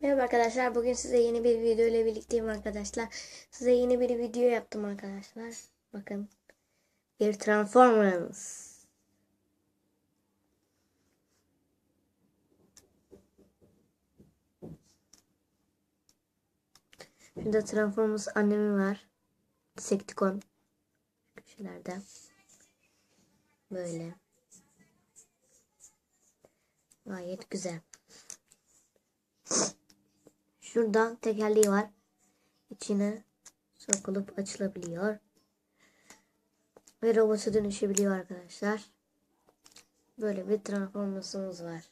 Merhaba arkadaşlar. Bugün size yeni bir video ile birlikteyim arkadaşlar. Size yeni bir video yaptım arkadaşlar. Bakın. Bir Transformers. Şurada Transformers annemi var. Sektikon. Köşelerde. Böyle. Gayet güzel. Şurada tekerleği var. İçine sokulup açılabiliyor. Ve robota dönüşebiliyor arkadaşlar. Böyle bir transformasımız var.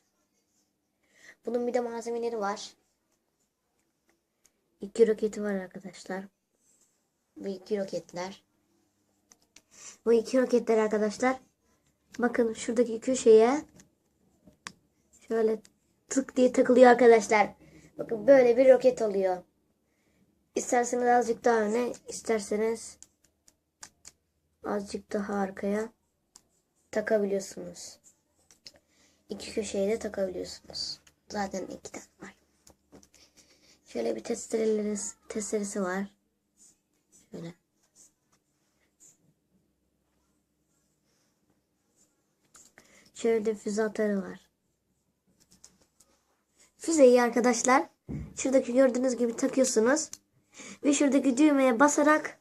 Bunun bir de malzemeleri var. İki roketi var arkadaşlar. Bu iki roketler. Bu iki roketler arkadaşlar. Bakın şuradaki köşeye şöyle tık diye takılıyor arkadaşlar. Bakın böyle bir roket oluyor. İsterseniz azıcık daha öne, isterseniz azıcık daha arkaya takabiliyorsunuz. İki köşeye de takabiliyorsunuz. Zaten iki tane var. Şöyle bir testereleri, testeresi var. Şöyle. Şöyle de füze atarı var. Füzeyi arkadaşlar şuradaki gördüğünüz gibi takıyorsunuz. Ve şuradaki düğmeye basarak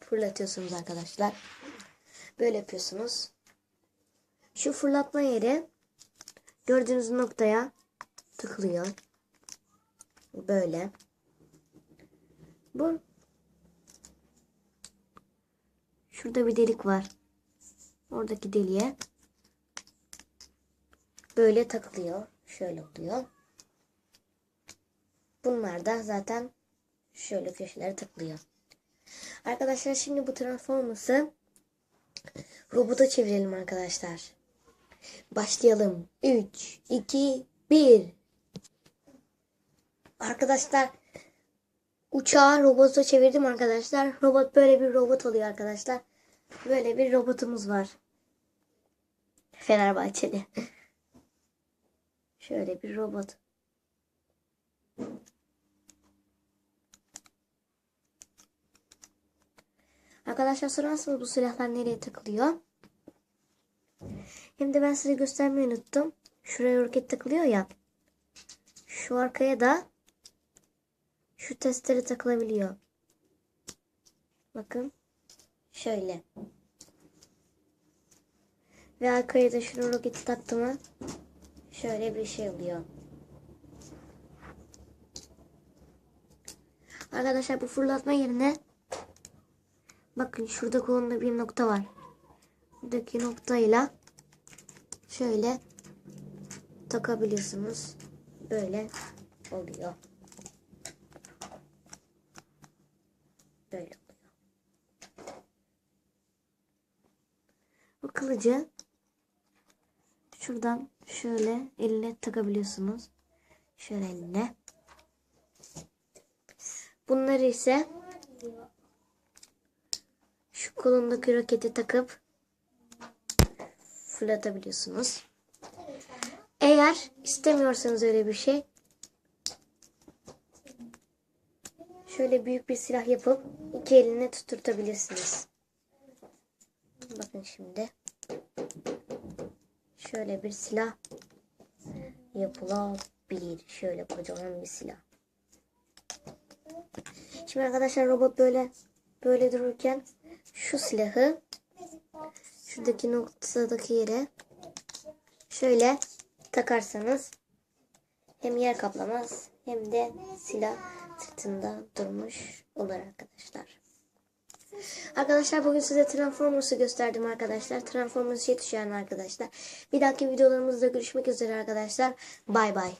fırlatıyorsunuz arkadaşlar. Böyle yapıyorsunuz. Şu fırlatma yeri gördüğünüz noktaya tıklıyor. Böyle. Bu Şurada bir delik var. Oradaki deliğe böyle takılıyor. Şöyle oluyor. Bunlar da zaten şöyle köşelere takılıyor. Arkadaşlar şimdi bu transforması robota çevirelim arkadaşlar. Başlayalım. 3, 2, 1. Arkadaşlar uçağı robota çevirdim arkadaşlar. Robot böyle bir robot oluyor arkadaşlar. Böyle bir robotumuz var. Fenerbahçeli. Şöyle bir robot. Arkadaşlar sorarsanız bu silahlar nereye takılıyor? Hem de ben size göstermeyi unuttum. Şuraya roket takılıyor ya. Şu arkaya da şu testere takılabiliyor. Bakın. Şöyle. Ve arkaya da şunu roketi taktı mı şöyle bir şey oluyor. Arkadaşlar bu fırlatma yerine bakın şurada kolunda bir nokta var. Buradaki noktayla şöyle takabiliyorsunuz. Böyle oluyor. Böyle oluyor. Bu kılıcı şuradan şöyle eline takabiliyorsunuz. Şöyle eline. Bunları ise şu kolundaki rokete takıp fırlatabiliyorsunuz. Eğer istemiyorsanız öyle bir şey şöyle büyük bir silah yapıp iki eline tutturtabilirsiniz. Bakın şimdi şöyle bir silah yapılabilir. Şöyle kocaman bir silah. Şimdi arkadaşlar robot böyle böyle dururken şu silahı şuradaki noktadaki yere şöyle takarsanız hem yer kaplamaz hem de silah sırtında durmuş olur arkadaşlar. Arkadaşlar bugün size Transformers'ı gösterdim arkadaşlar. Transformers yetişen arkadaşlar. Bir dahaki videolarımızda görüşmek üzere arkadaşlar. Bay bay.